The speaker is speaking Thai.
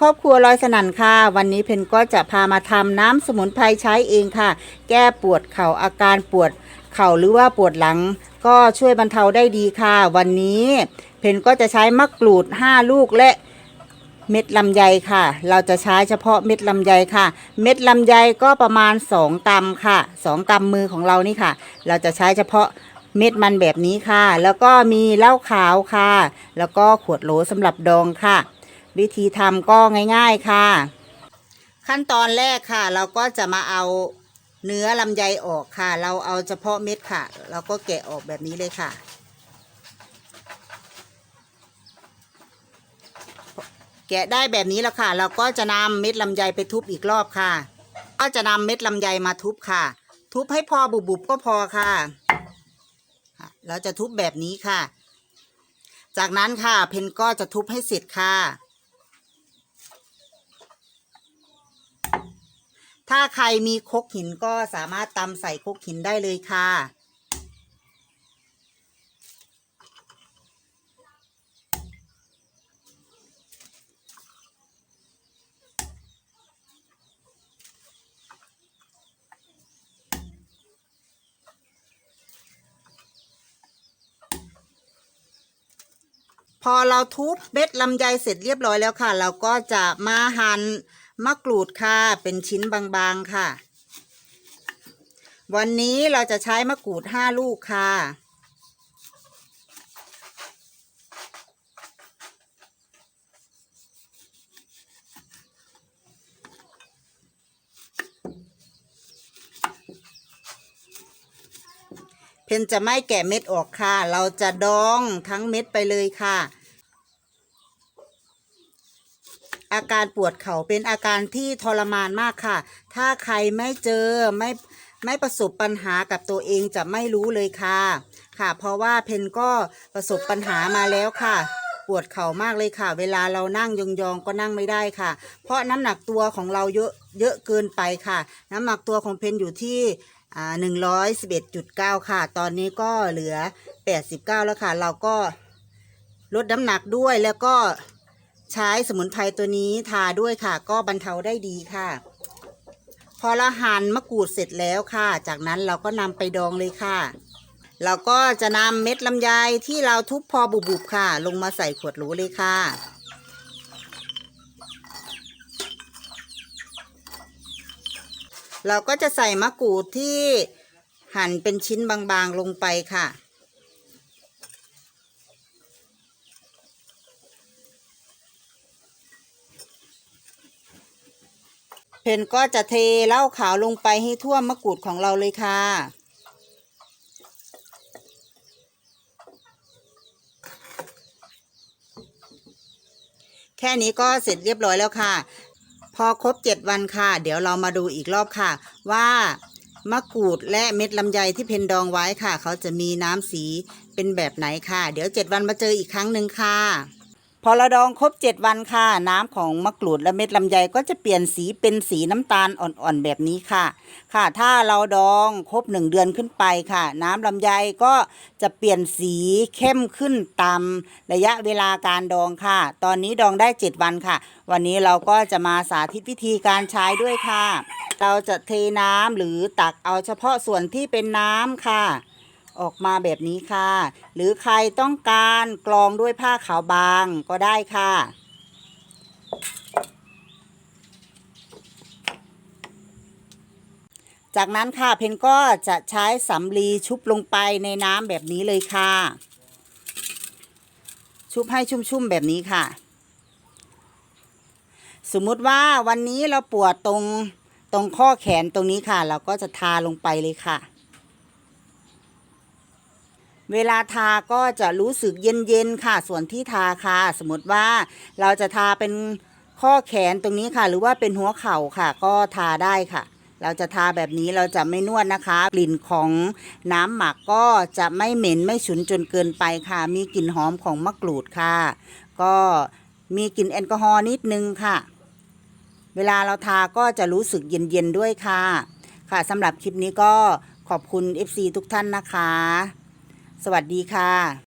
ครอบครัวลอยสนั่นค่ะ วันนี้เพนก็จะพามาทำน้ำสมุนไพรใช้เองค่ะ แก้ปวดเข่าอาการปวดเข่าหรือว่าปวดหลัง ก็ช่วยบรรเทาได้ดีค่ะ วันนี้เพนก็จะใช้มะกรูด 5 ลูกและเม็ดลำไยค่ะ เราจะใช้เฉพาะเม็ดลำไยค่ะ เม็ดลำไยก็ประมาณ 2กรัมค่ะ2กรัมมือของเรานี่ค่ะ เราจะใช้เฉพาะเม็ดมันแบบนี้ค่ะ แล้วก็มีเหล้าขาวค่ะ แล้วก็ขวดโหลสำหรับดองค่ะ วิธีทำก็ง่าย ๆค่ะ ขั้นตอนแรกค่ะ เราก็จะมาเอาเนื้อลำไยออกค่ะ เราเอาเฉพาะเม็ดค่ะ เราก็แกะออกแบบนี้เลยค่ะ แกะได้แบบนี้แล้วค่ะ เราก็จะนำเม็ดลำไยไปทุบอีกรอบค่ะ ก็จะนำเม็ดลำไยมาทุบค่ะ ทุบให้พอบุบๆก็พอค่ะค่ะเราจะทุบแบบนี้ค่ะ จากนั้นค่ะ เพนก็จะทุบให้เสร็จค่ะ ถ้าใครมีคกหินก็สามารถตำใส่คกหินได้เลยค่ะ พอเราทุบเม็ดลำไยเสร็จเรียบร้อยแล้วค่ะ เราก็จะมาหั่น มะกรูดค่ะ เป็นชิ้นบางๆค่ะ วันนี้เราจะใช้มะกรูดห้าลูกค่ะ เพนจะไม่แกะเม็ดออกค่ะ เราจะดองทั้งเม็ดไปเลยค่ะ อาการปวดเข่าเป็นอาการที่ทรมานมากค่ะ ถ้าใครไม่เจอไม่ไม่ประสบปัญหากับตัวเองจะไม่รู้เลยค่ะ ค่ะ เพราะว่าเพนก็ประสบปัญหามาแล้วค่ะ ปวดเข่ามากเลยค่ะ เวลาเรานั่งยองๆก็นั่งไม่ได้ค่ะ เพราะน้ำหนักตัวของเราเยอะเยอะเกินไปค่ะ น้ำหนักตัวของเพนอยู่ที่อ่าหนึ่งร้อยสิบเอ็ดจุดเก้าค่ะ ตอนนี้ก็เหลือแปดสิบเก้าแล้วค่ะ เราก็ลดน้ำหนักด้วยแล้วก็ ใช้สมุนไพรตัวนี้ทาด้วยค่ะ ก็บรรเทาได้ดีค่ะ พอเราหั่นมะกรูดเสร็จแล้วค่ะ จากนั้นเราก็นำไปดองเลยค่ะ เราก็จะนำเม็ดลำไยที่เราทุบพอบุบๆค่ะ ลงมาใส่ขวดโหลเลยค่ะเราก็จะใส่มะกรูดที่หั่นเป็นชิ้นบางๆลงไปค่ะ เพนก็จะเทเหล้าขาวลงไปให้ท่วมมะกรูดของเราเลยค่ะ แค่นี้ก็เสร็จเรียบร้อยแล้วค่ะ พอครบเจ็ดวันค่ะ เดี๋ยวเรามาดูอีกรอบค่ะ ว่ามะกรูดและเม็ดลำไยที่เพนดองไว้ค่ะ เขาจะมีน้ำสีเป็นแบบไหนค่ะ เดี๋ยวเจ็ดวันมาเจออีกครั้งหนึ่งค่ะ พอเราดองครบเจ็ดวันค่ะ น้ำของมะกรูดและเม็ดลำไยก็จะเปลี่ยนสีเป็นสีน้ำตาลอ่อนๆแบบนี้ค่ะ ค่ะ ถ้าเราดองครบหนึ่งเดือนขึ้นไปค่ะ น้ำลำไยก็จะเปลี่ยนสีเข้มขึ้นตามระยะเวลาการดองค่ะ ตอนนี้ดองได้เจ็ดวันค่ะ วันนี้เราก็จะมาสาธิตวิธีการใช้ด้วยค่ะ เราจะเทน้ำหรือตักเอาเฉพาะส่วนที่เป็นน้ำค่ะ ออกมาแบบนี้ค่ะ หรือใครต้องการกรองด้วยผ้าขาวบางก็ได้ค่ะ จากนั้นค่ะเพนก็จะใช้สำลีชุบลงไปในน้ำแบบนี้เลยค่ะ ชุบให้ชุ่มๆแบบนี้ค่ะ สมมุติว่าวันนี้เราปวดตรงตรงข้อแขนตรงนี้ค่ะ เราก็จะทาลงไปเลยค่ะ เวลาทาก็จะรู้สึกเย็นๆค่ะ ส่วนที่ทาค่ะ สมมติว่าเราจะทาเป็นข้อแขนตรงนี้ค่ะ หรือว่าเป็นหัวเข่าค่ะ ก็ทาได้ค่ะ เราจะทาแบบนี้เราจะไม่นวดนะคะ กลิ่นของน้ำหมักก็จะไม่เหม็นไม่ฉุนจนเกินไปค่ะ มีกลิ่นหอมของมะกรูดค่ะ ก็มีกลิ่นแอลกอฮอล์นิดนึงค่ะ เวลาเราทาก็จะรู้สึกเย็นๆด้วยค่ะ ค่ะสำหรับคลิปนี้ก็ขอบคุณ FC ทุกท่านนะคะ สวัสดีค่ะ